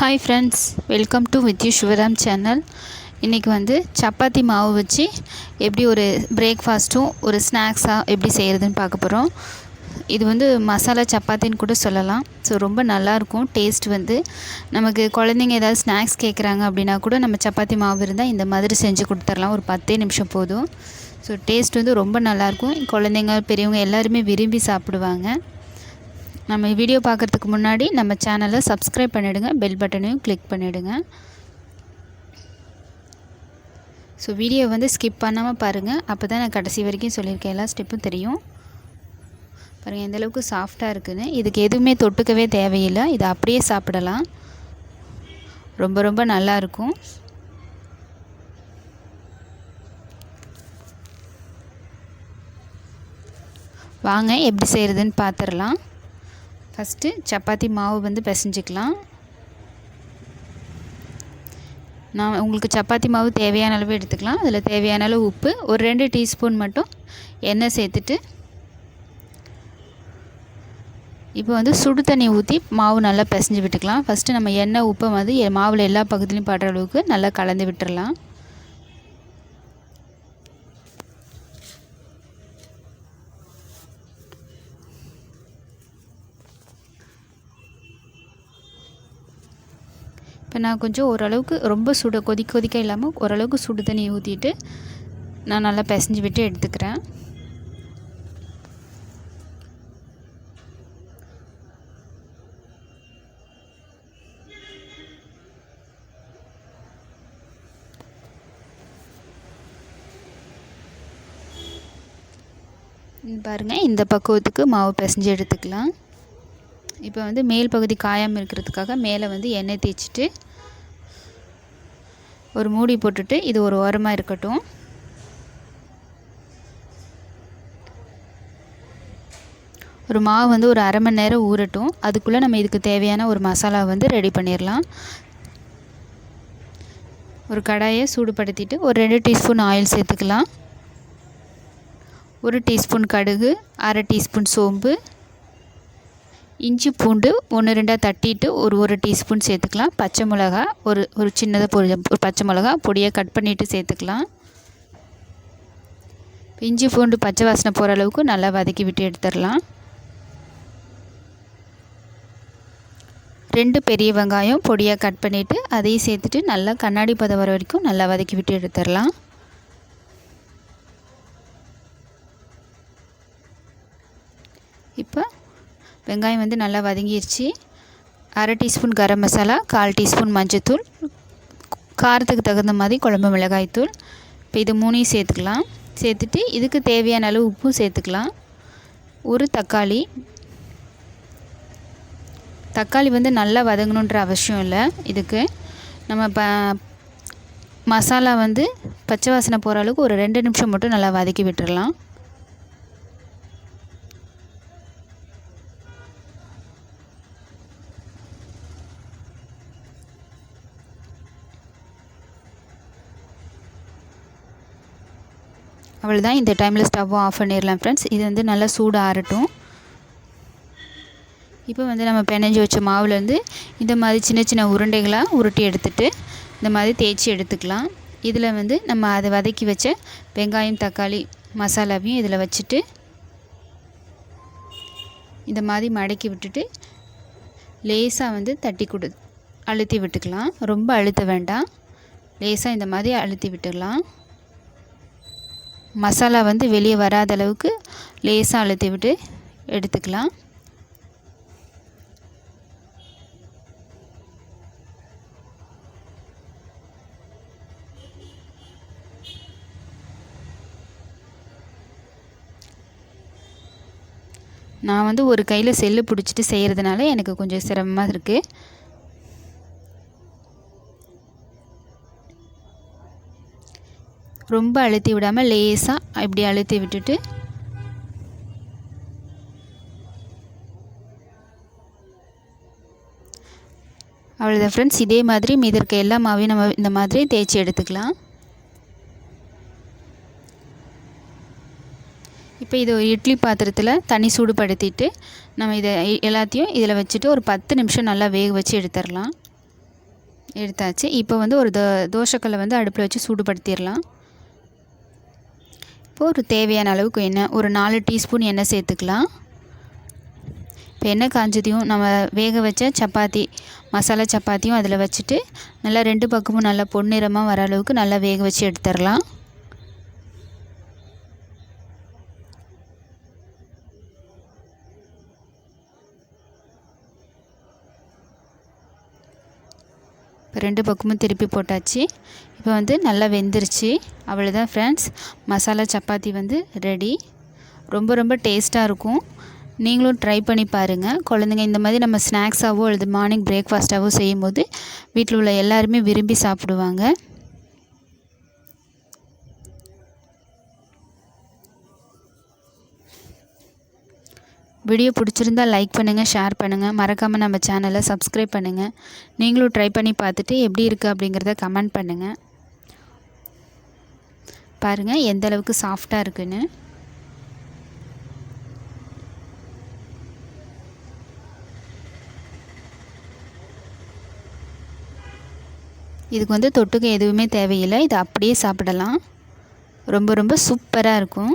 Hi friends welcome to with you Sivaram channel இன்றைக்கி வந்து சப்பாத்தி மாவு வச்சு எப்படி ஒரு பிரேக்ஃபாஸ்ட்டும் ஒரு ஸ்நாக்ஸாக எப்படி செய்கிறதுன்னு பார்க்க போகிறோம் இது வந்து மசாலா சப்பாத்தின்னு கூட சொல்லலாம். ஸோ ரொம்ப நல்லாயிருக்கும். டேஸ்ட் வந்து நமக்கு குழந்தைங்க ஏதாவது ஸ்நாக்ஸ் கேட்குறாங்க அப்படின்னா கூட நம்ம சப்பாத்தி மாவு இருந்தால் இந்த மாதிரி செஞ்சு கொடுத்துர்லாம் ஒரு பத்தே நிமிஷம் போதும். ஸோ டேஸ்ட் வந்து ரொம்ப நல்லாயிருக்கும். குழந்தைங்க பெரியவங்க எல்லாருமே விரும்பி சாப்பிடுவாங்க. நம்ம வீடியோ பார்க்குறதுக்கு முன்னாடி நம்ம சேனலை சப்ஸ்கிரைப் பண்ணிவிடுங்க பெல் பட்டனையும் கிளிக் பண்ணிவிடுங்க ஸோ வீடியோ வந்து ஸ்கிப் பண்ணாமல் பாருங்கள் அப்போ தான் நான் கடைசி வரைக்கும் சொல்லியிருக்கேன். எல்லா ஸ்டெப்பும் தெரியும். பாருங்கள் எந்த அளவுக்கு சாஃப்டாக இருக்குதுன்னு இதுக்கு எதுவுமே தொட்டுக்கவே தேவையில்லை. இதை அப்படியே சாப்பிடலாம். ரொம்ப ரொம்ப நல்லாயிருக்கும் வாங்க எப்படி செய்கிறதுன்னு பார்த்துடலாம் ஃபஸ்ட்டு சப்பாத்தி மாவு வந்து பிசைஞ்சிக்கலாம். நான் உங்களுக்கு சப்பாத்தி மாவு தேவையான அளவு எடுத்துக்கலாம். அதில் தேவையான அளவு உப்பு ஒரு ரெண்டு டீஸ்பூன் மட்டும் எண்ணெய் சேர்த்துட்டு இப்போ வந்து சுடு தண்ணி ஊற்றி மாவு நல்லா பிசைஞ்சு விட்டுக்கலாம். ஃபஸ்ட்டு நம்ம எண்ணெய் உப்பை வந்து மாவில் எல்லா பகுதியிலையும் படுற அளவுக்கு நல்லா கலந்து விட்டுடலாம் இப்போ நான் கொஞ்சம் ஓரளவுக்கு ரொம்ப சுட கொதிக்க கொதிக்க இல்லாமல் ஓரளவுக்கு சுடு தண்ணி ஊற்றிட்டு நான் நல்லா பிசைஞ்சு விட்டு எடுத்துக்கிறேன். பாருங்கள் இந்த பக்குவத்துக்கு மாவு பிசைஞ்சு எடுத்துக்கலாம். இப்போ வந்து மேல் பகுதி காயாமல் இருக்கிறதுக்காக மேலே வந்து எண்ணெய் தேய்ச்சிட்டு ஒரு மூடி போட்டுட்டு இது ஒரு ஓரமாக இருக்கட்டும். ஒரு மாவு வந்து ஒரு அரை மணி நேரம் ஊறட்டும். அதுக்குள்ளே நம்ம இதுக்கு தேவையான ஒரு மசாலா வந்து ரெடி பண்ணிடலாம். ஒரு கடாயை சூடுபடுத்திட்டு ஒரு ரெண்டு டீஸ்பூன் ஆயில் சேர்த்துக்கலாம். ஒரு டீஸ்பூன் கடுகு அரை டீஸ்பூன் சோம்பு இஞ்சி பூண்டு ஒன்று ரெண்டாக தட்டிட்டு ஒரு ஒரு டீஸ்பூன் சேர்த்துக்கலாம். பச்சை மிளகா ஒரு ஒரு சின்னதாக பொடி ஒரு பச்சை மிளகா பொடியாக கட் பண்ணிவிட்டு சேர்த்துக்கலாம். இஞ்சி பூண்டு பச்சை வாசனை போகிற அளவுக்கு நல்லா வதக்கி விட்டு எடுத்துடலாம். ரெண்டு பெரிய வெங்காயம் பொடியாக கட் பண்ணிவிட்டு அதையும் சேர்த்துட்டு நல்லா கண்ணாடி பதம் வர வரைக்கும் நல்லா வதக்கி விட்டு எடுத்துடலாம். இப்போ வெங்காயம் வந்து நல்லா வதங்கிருச்சு. அரை டீஸ்பூன் கரம் மசாலா கால் டீஸ்பூன் மஞ்சத்தூள் காரத்துக்கு தகுந்த மாதிரி குழம்பு மிளகாய்த்தூள் இப்போ இது மூணையும் சேர்த்துக்கலாம். சேர்த்துட்டு இதுக்கு தேவையான அளவு உப்பும் சேர்த்துக்கலாம். ஒரு தக்காளி. தக்காளி வந்து நல்லா வதங்கணுன்ற அவசியம் இல்லை. இதுக்கு நம்ம ப மசாலா வந்து பச்சை வாசனை போகிற அளவுக்கு ஒரு ரெண்டு நிமிஷம் மட்டும் நல்லா வதக்கி விட்டுடலாம் அவள் தான் இந்த டைமில் ஸ்டவ்வும் ஆஃப் பண்ணிடலாம் ஃப்ரெண்ட்ஸ் இது வந்து நல்லா சூடு ஆறட்டும். இப்போ வந்து நம்ம பிணைஞ்சி வச்ச மாவுலேருந்து இந்த மாதிரி சின்ன சின்ன உருண்டைகளாக உருட்டி எடுத்துகிட்டு இந்த மாதிரி தேய்ச்சி எடுத்துக்கலாம். இதில் வந்து நம்ம அதை வதக்கி வச்ச வெங்காயம் தக்காளி மசாலாவையும் இதில் வச்சுட்டு இந்த மாதிரி மடக்கி விட்டுட்டு லேசாக வந்து தட்டி கொடு அழுத்தி விட்டுக்கலாம். ரொம்ப அழுத்த வேண்டாம். லேசாக இந்த மாதிரி அழுத்தி விட்டுக்கலாம் மசாலா வந்து வெளியே வராத அளவுக்கு லேசாக அழுத்தி விட்டு எடுத்துக்கலாம். நான் வந்து ஒரு கையில் செல்லு பிடிச்சிட்டு செய்கிறதுனால எனக்கு கொஞ்சம் சிரமமாக இருக்குது ரொம்ப அழுத்தி விடாமல் லேசாக இப்படி அழுத்தி விட்டுட்டு அவ்வளோதான் ஃப்ரெண்ட்ஸ் இதே மாதிரி மீது இருக்க எல்லா மாவையும் நம்ம இந்த மாதிரி தேய்ச்சி எடுத்துக்கலாம். இப்போ இது ஒரு இட்லி பாத்திரத்தில் தண்ணி சூடுபடுத்திட்டு நம்ம இதை எல்லாத்தையும் இதில் வச்சுட்டு ஒரு பத்து நிமிஷம் நல்லா வேக வச்சு எடுத்துடலாம். எடுத்தாச்சு. இப்போ வந்து ஒரு தோ தோசைக்கல்லை வந்து அடுப்பில் வச்சு சூடுபடுத்திடலாம். இப்போது ஒரு தேவையான அளவுக்கு எண்ணெய் ஒரு நாலு டீஸ்பூன் எண்ணெய் சேர்த்துக்கலாம். இப்போ எண்ணெய் காஞ்சதையும் நம்ம வேக வச்ச சப்பாத்தி மசாலா சப்பாத்தியும் அதில் வச்சுட்டு நல்லா ரெண்டு பக்கமும் நல்லா பொன்னிறமாக வர அளவுக்கு நல்லா வேக வச்சு எடுத்துடலாம். இப்போ ரெண்டு பக்கமும் திருப்பி போட்டாச்சு. இப்போ வந்து நல்லா வெந்துருச்சு. அவ்வளோதான் ஃப்ரெண்ட்ஸ் மசாலா சப்பாத்தி வந்து ரெடி ரொம்ப ரொம்ப டேஸ்ட்டாக இருக்கும். நீங்களும் ட்ரை பண்ணி பாருங்கள் குழந்தைங்க இந்த மாதிரி நம்ம ஸ்நாக்ஸாகவோ அல்லது மார்னிங் பிரேக்ஃபாஸ்ட்டாகவோ செய்யும்போது வீட்டில் உள்ள எல்லாருமே விரும்பி சாப்பிடுவாங்க. வீடியோ பிடிச்சிருந்தா லைக் பண்ணுங்கள் ஷேர் பண்ணுங்கள் மறக்காமல் நம்ம சேனலை சப்ஸ்கிரைப் பண்ணுங்கள் நீங்களும் ட்ரை பண்ணி பார்த்துட்டு எப்படி இருக்குது அப்படிங்கிறத கமெண்ட் பண்ணுங்கள் பாருங்கள் எந்த அளவுக்கு சாஃப்டாக இருக்குன்னு. இதுக்கு வந்து தொட்டுக்க எதுவுமே தேவையில்லை. இது அப்படியே சாப்பிடலாம். ரொம்ப ரொம்ப சூப்பராக இருக்கும்.